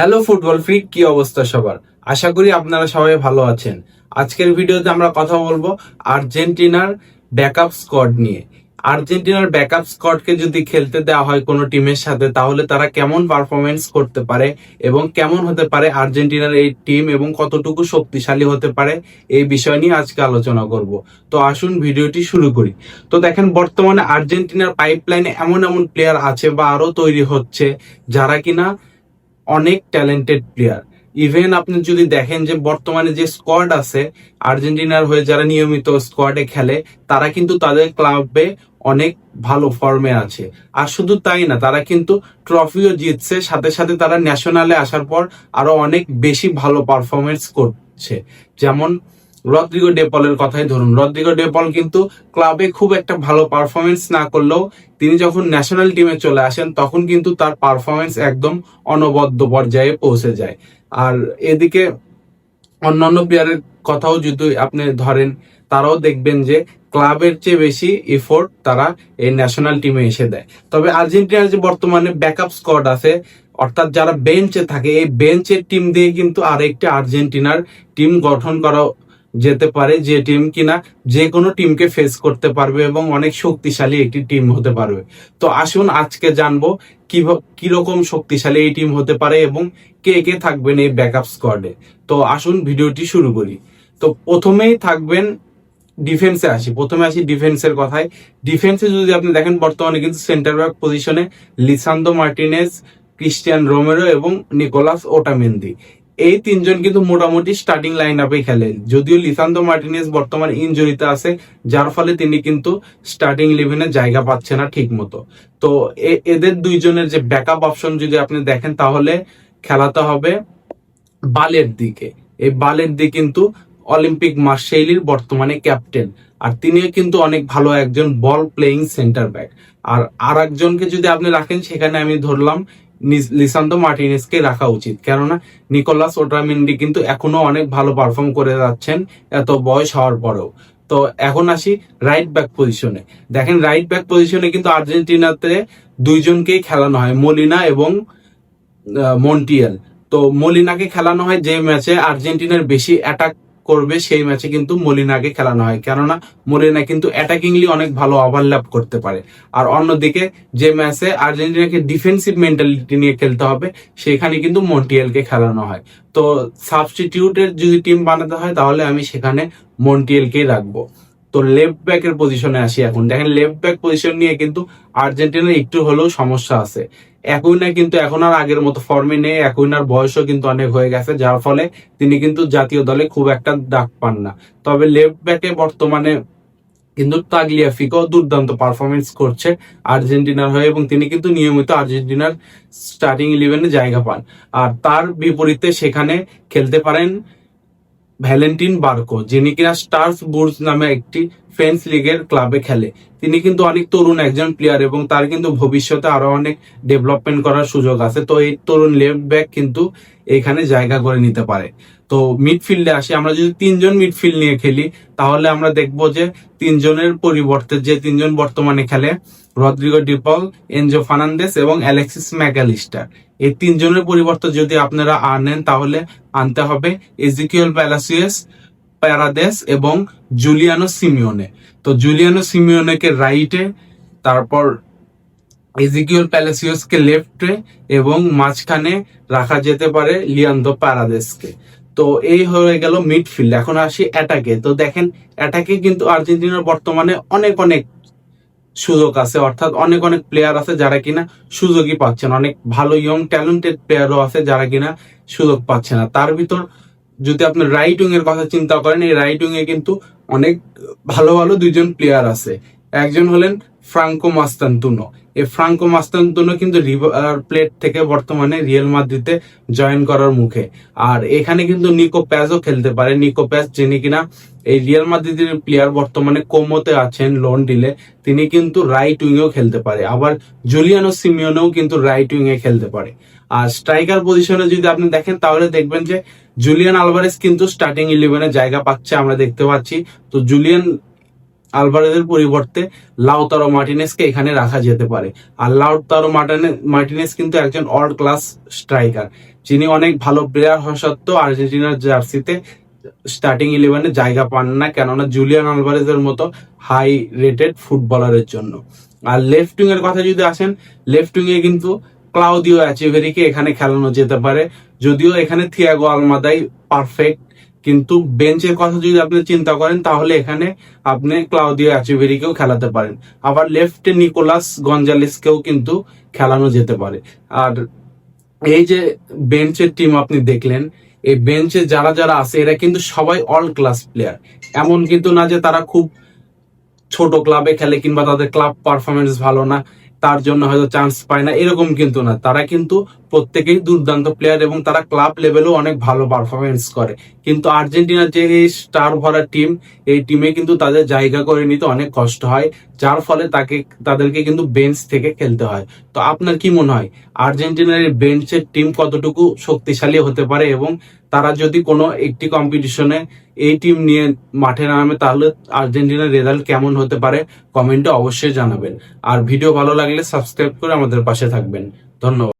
Hello football freak কি অবস্থা সবার? আশা করি আপনারা সবাই ভালো আছেন। আজকের ভিডিওতে আমরা কথা বলব আর্জেন্টিনার ব্যাকআপ স্কোয়াড নিয়ে। আর্জেন্টিনার ব্যাকআপ স্কোয়াডকে যদি খেলতে দেওয়া হয় কোনো টিমের সাথে, তাহলে তারা কেমন পারফরমেন্স করতে পারে এবং কেমন হতে পারে আর্জেন্টিনার এই টিম এবং কতটুকু শক্তিশালী হতে পারে, এই বিষয় নিয়ে আজকে আলোচনা করব। তো আসুন ভিডিওটি শুরু করি। তো দেখেন, বর্তমানে আর্জেন্টিনার পাইপলাইনে এমন এমন প্লেয়ার আছে বা আরও তৈরি হচ্ছে যারা কিনা অনেক ট্যালেন্টেড প্লেয়ার ইভেন আপনি যদি দেখেন যে বর্তমানে যে স্কোয়াড আছে, আর্জেন্টিনার হয়ে যারা নিয়মিত স্কোয়াডে খেলে, তারা কিন্তু তাদের ক্লাবে অনেক ভালো ফর্মে আছে। আর শুধু তাই না, তারা কিন্তু ট্রফিও জিতছে, সাথে সাথে তারা ন্যাশনালে আসার পর আরও অনেক বেশি ভালো পারফরমেন্স করছে। যেমন রদ্রিগো ডেপলের কথাই ধরুন। রদ্রিগো ডেপল কিন্তু ক্লাবে খুব একটা ভালো পারফরমেন্স না করলেও তিনি যখন ন্যাশনাল টিমে চলে আসেন, তখন কিন্তু তার পারফরমেন্স একদম অনবদ্য পর্যায়ে পৌঁছে যায়। আর এদিকে অন্যান্য প্লেয়ারের কথাও যদি আপনি ধরেন, তারাও দেখবেন যে ক্লাবের চেয়ে বেশি এফোর্ট তারা এই ন্যাশনাল টিমে এসে দেয়। তবে আর্জেন্টিনার যে বর্তমানে ব্যাকআপ স্কোয়াড আছে, অর্থাৎ যারা বেঞ্চে থাকে, এই বেঞ্চের টিম দিয়ে কিন্তু আরেকটি আর্জেন্টিনার টিম গঠন করা যেতে পারে যে টিম কিনা, যে কোনো টিমকে ফেস করতে পারবে এবং অনেক শক্তিশালী একটি টিম হতে পারবে। তো আসুন আজকে জানব কিভ- কীরকম শক্তিশালী এই টিম হতে পারে এবং কে কে থাকবেন এই ব্যাকআপ স্কোয়াডে তো আসুন ভিডিওটি শুরু করি। তো প্রথমেই থাকবেন ডিফেন্সে আসি। প্রথমে আসি ডিফেন্সের কথায়। ডিফেন্সে যদি আপনি দেখেন, বর্তমানে কিন্তু সেন্টার ব্যাক পজিশনে লিসান্দো মার্টিনেস ক্রিস্টিয়ান রোমেরো এবং নিকোলাস ওটামেন্দি। এই তিনজন কিন্তু মোটামুটি স্টার্টিং লাইন আপে খেলে। যদিও লিসান্দো মার্টিনেজ বর্তমানে ইনজুরিতে আছে, যার ফলে তিনি কিন্তু স্টার্টিং ইলেভেনে জায়গা পাচ্ছে না ঠিক মতো তো এদের দুইজনের যে ব্যাকআপ অপশন যদি আপনি দেখেন, তাহলে খেলাতে হবে বালের দিকে। এই বালের দিকে কিন্তু অলিম্পিক মার্শেইলির বর্তমানে ক্যাপ্টেন আর তিনিও কিন্তু অনেক ভালো একজন বল প্লেয়িং সেন্টার ব্যাক আর আর একজনকে যদি আপনি রাখেন, সেখানে আমি ধরলাম লিসান্দো মার্টিনেসকে রাখা উচিত। কেননা, নিকোলাস ওট্রামিন্ডি কিন্তু এখনও অনেক ভালো পারফর্ম করে যাচ্ছেন, এত বয়স হওয়ার পরেও। তো এখন আসি রাইট ব্যাক পজিশনে দেখেন রাইট ব্যাক পজিশনে কিন্তু আর্জেন্টিনাতে দুইজনকেই খেলানো হয়, মলিনা এবং মন্টিয়েল। তো মলিনাকে খেলানো হয় যে ম্যাচে আর্জেন্টিনার বেশি অ্যাটাক করবে সেই ম্যাচে কিন্তু মলিনাকে খেলানো হয়। কেননা মলিনা কিন্তু অ্যাটাকিংলি অনেক ভালো ওভারল্যাপ করতে পারে। আর অন্যদিকে যে ম্যাচে আর্জেন্টিনাকে ডিফেন্সিভ মেন্টালিটি নিয়ে খেলতে হবে, সেখানে কিন্তু মন্টিয়েলকে খেলানো হয়। তো সাবস্টিটিউটের যদি টিম বানাতে হয়, তাহলে আমি সেখানে মন্টিয়েলকেই রাখব। তো লেফট ব্যাকের পজিশনে আসি এখন। দেখেন লেফট ব্যাক পজিশন নিয়ে কিন্তু আর্জেন্টিনার একটু হলেও সমস্যা আছে। একুইনা কিন্তু এখন আর আগের মতো ফর্মে নেই একুইনার বয়সও কিন্তু অনেক হয়ে গেছে, যার ফলে তিনি কিন্তু জাতীয় দলে খুব একটা ডাক পান না। তবে লেফট ব্যাকে বর্তমানে কিন্তু তাগলিয়া তাগলিয়াফিকো দুর্দান্ত পারফরমেন্স করছে আর্জেন্টিনার হয়ে এবং তিনি কিন্তু নিয়মিত আর্জেন্টিনার স্টার্টিং ইলেভেনে জায়গা পান। আর তার বিপরীতে সেখানে খেলতে পারেন ভ্যালেন্টিন বার্কো, যিনি কিনা স্টার্স বুর্স নামে একটি ফ্রেঞ্চ লিগের ক্লাবে খেলে। তিনি কিন্তু অনেক তরুণ একজন প্লেয়ার এবং তার কিন্তু ভবিষ্যতে আরও অনেক ডেভেলপমেন্ট করার সুযোগ আছে। তো এই তরুণ লেফট ব্যাক কিন্তু এখানে জায়গা করে নিতে পারে। তো মিডফিল্ডে আসি, আমরা যদি তিনজন মিডফিল্ড নিয়ে খেলি, তাহলে আমরা দেখব যে তিনজনের পরিবর্তে যে তিনজন বর্তমানে খেলে Rodrigo De Paul Enzo Fernandez এবং অ্যালেক্সিস ম্যাগালিস্টার এই তিনজনের পরিবর্তে যদি আপনারা আনেন, তাহলে আনতে হবে এজিকিউল প্যালাসিয়াস প্যারাদেস এবং জুলিয়ানো সিমিওনে। তো জুলিয়ানো সিমিওনেকে রাইটে তারপর এজিকিউল প্যালাসিয়াসকে লেফটে এবং মাঝখানে রাখা যেতে পারে লিয়ান্দো প্যারাদেসকে তো এই হয়ে গেল মিডফিল্ড এখন আসি অ্যাটাকে তো দেখেন অ্যাটাকে কিন্তু আর্জেন্টিনার বর্তমানে অনেক অনেক সুযোগ আছে। অর্থাৎ অনেক অনেক প্লেয়ার আছে যারা কিনা সুযোগই পাচ্ছে না। অনেক ভালো ইয়ং ট্যালেন্টেড প্লেয়ারও আছে যারা কিনা সুযোগ পাচ্ছে না। তার ভিতর যদি আপনি রাইট উইং এর কথা চিন্তা করেন, এই রাইট উইং এ কিন্তু অনেক ভালো ভালো দুইজন প্লেয়ার আছে। একজন হলেন ফ্রাঙ্কো মাস্তান্তুনো। এই ফ্রাঙ্কো মাস্তান্তুনো কিন্তু রিভার প্লেট থেকে বর্তমানে রিয়েল মাদ্রিদে জয়েন করার মুখে। আর এখানে কিন্তু নিকো প্যাজও খেলতে পারে। নিকো প্যাজ যিনি কিনা এই রিয়াল মাদ্রিদের প্লেয়ার বর্তমানে কোমোতে আছেন লোন ডিলে তিনি কিন্তু রাইট উইংয়েও খেলতে পারে। আবার জুলিয়ানো সিমিওনেও কিন্তু রাইট উইংয়ে খেলতে পারে। আর স্ট্রাইকার পজিশনে যদি আপনি দেখেন, তাহলে দেখবেন যে জুলিয়ান আলভারেস কিন্তু স্টার্টিং ইলেভেনে জায়গা পাচ্ছে, আমরা দেখতে পাচ্ছি। তো জুলিয়ান আলভারেজের পরিবর্তে লাউতারো মার্টিনেসকে এখানে রাখা যেতে পারে। আর লাউতারো মার্টিনে মার্টিনেস কিন্তু একজন অল ক্লাস স্ট্রাইকার যিনি অনেক ভালো প্লেয়ার হওয়া সত্ত্বেও আর্জেন্টিনার জার্সিতে স্টার্টিং ইলেভেনে জায়গা পান না, কেননা জুলিয়ান আলভারেজের মতো হাই রেটেড ফুটবলারের জন্য। আর লেফট উইং এর কথা যদি আসেন লেফট উইং এ কিন্তু ক্লাউদিও অ্যাচিভেরিকে এখানে খেলানো যেতে পারে। যদিও এখানে থিয়াগো আলমাদাই পারফেক্ট, কিন্তু বেঞ্চের কথা যদি আপনি চিন্তা করেন, তাহলে এখানে আপনি ক্লাউদিও অ্যাচিভেরিকেও খেলাতে পারেন। আবার লেফটে নিকোলাস গঞ্জালিসকেও কিন্তু খেলানো যেতে পারে। আর এই যে বেঞ্চের টিম আপনি দেখলেন, এই বেঞ্চে যারা যারা আছে, এরা কিন্তু সবাই অল ক্লাস প্লেয়ার এমন কিন্তু না যে তারা খুব ছোট ক্লাবে খেলে কিংবা তাদের ক্লাব পারফরমেন্স ভালো না। তার জন্য হয়তো চান্স পায় না এরকম কিন্তু না। তারা কিন্তু প্রত্যেকেই দুর্দান্ত প্লেয়ার এবং তারা ক্লাব লেভেলেও অনেক ভালো পারফরমেন্স করে। কিন্তু আর্জেন্টিনার যে এই স্টার ভরা টিম এই টিমে কিন্তু তাদের জায়গা করে নিতে অনেক কষ্ট হয়, যার ফলে তাকে, তাদেরকে কিন্তু বেঞ্চ থেকে খেলতে হয়। তো আপনার কি মনে হয়, আর্জেন্টিনার এই বেঞ্চের টিম কতটুকু শক্তিশালী হতে পারে এবং তারা যদি কোনো একটি কম্পিটিশনে এই টিম নিয়ে মাঠে নামে, তাহলে আর্জেন্টিনার রেজাল্ট কেমন হতে পারে? কমেন্টে অবশ্যই জানাবেন। আর ভিডিও ভালো লাগলে সাবস্ক্রাইব করে আমাদের পাশে থাকবেন। ধন্যবাদ।